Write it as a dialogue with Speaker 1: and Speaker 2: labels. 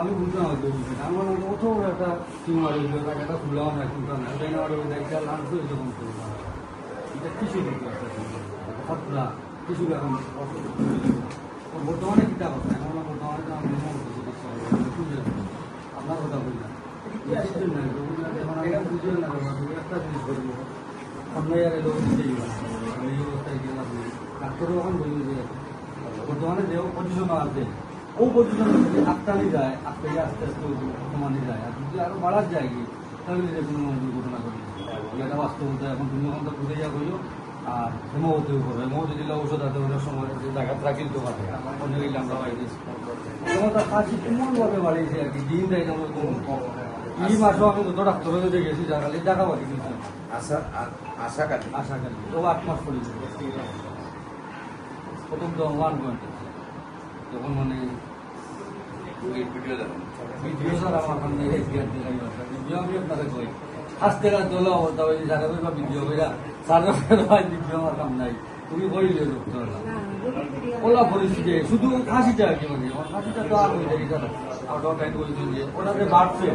Speaker 1: আমি বুঝলাম হয়তো বুঝি আমার বড় একটা টিউমার হইল তাকে একটা খুলাম না খুলতাম না। তাই না আমার ওই একটা লাঞ্চ হয়েছে কম করে এটা কিছু কিন্তু একটা খতরা কিছু এখন বর্তমানে কিতাব আছে এখন বর্তমানে তো আমি মনে আপনার কথা বললাম এখন আমি বুঝে না একটা জিনিস করব এই অবস্থায় গেলাম। ডাক্তারও এখন বলি যে বর্তমানে যে পজিশন আছে ও পজিশনে যদি আটটানি যায় আটটাই আস্তে আস্তে কমানি যায় আর যদি আরও বাড়ার যায় কি তাহলে যে কোনো দুর্ঘটনা ঘটে এটা বাস্তবতা। এখন তুমি এখন তো বুঝে যা কইও আর হেমবতেও করবে হেমবতী দিলে ঔষধ আছে অনেক সময় জায়গা রাখিল অন্য গেলে আমরা বাইরে ক্ষমতা কাশি এমনভাবে বাড়িয়েছে আর কি। দিন দেয় তেমন কম এই মাসও আমি যত ডাক্তার হয়ে দেখেছি খালি টাকা বাকি দিচ্ছি
Speaker 2: আশা আশা কাটি
Speaker 1: আশা করি ও আট মাস পরে প্রথম তো ওয়ান পয়েন্ট যখন মানে আস্তে রাত হলো অবস্থা হয়েছে সারা কইবা ভিডিও কইরা সারা ভাই ভিডিও আমার কাম নাই। তুমি কইলে ডক্টর ওলা পরিস্থিতি শুধু খাসিটা আর কি মানে খাসিটা তো আর হয়ে যায় ওটাতে বাড়ছে।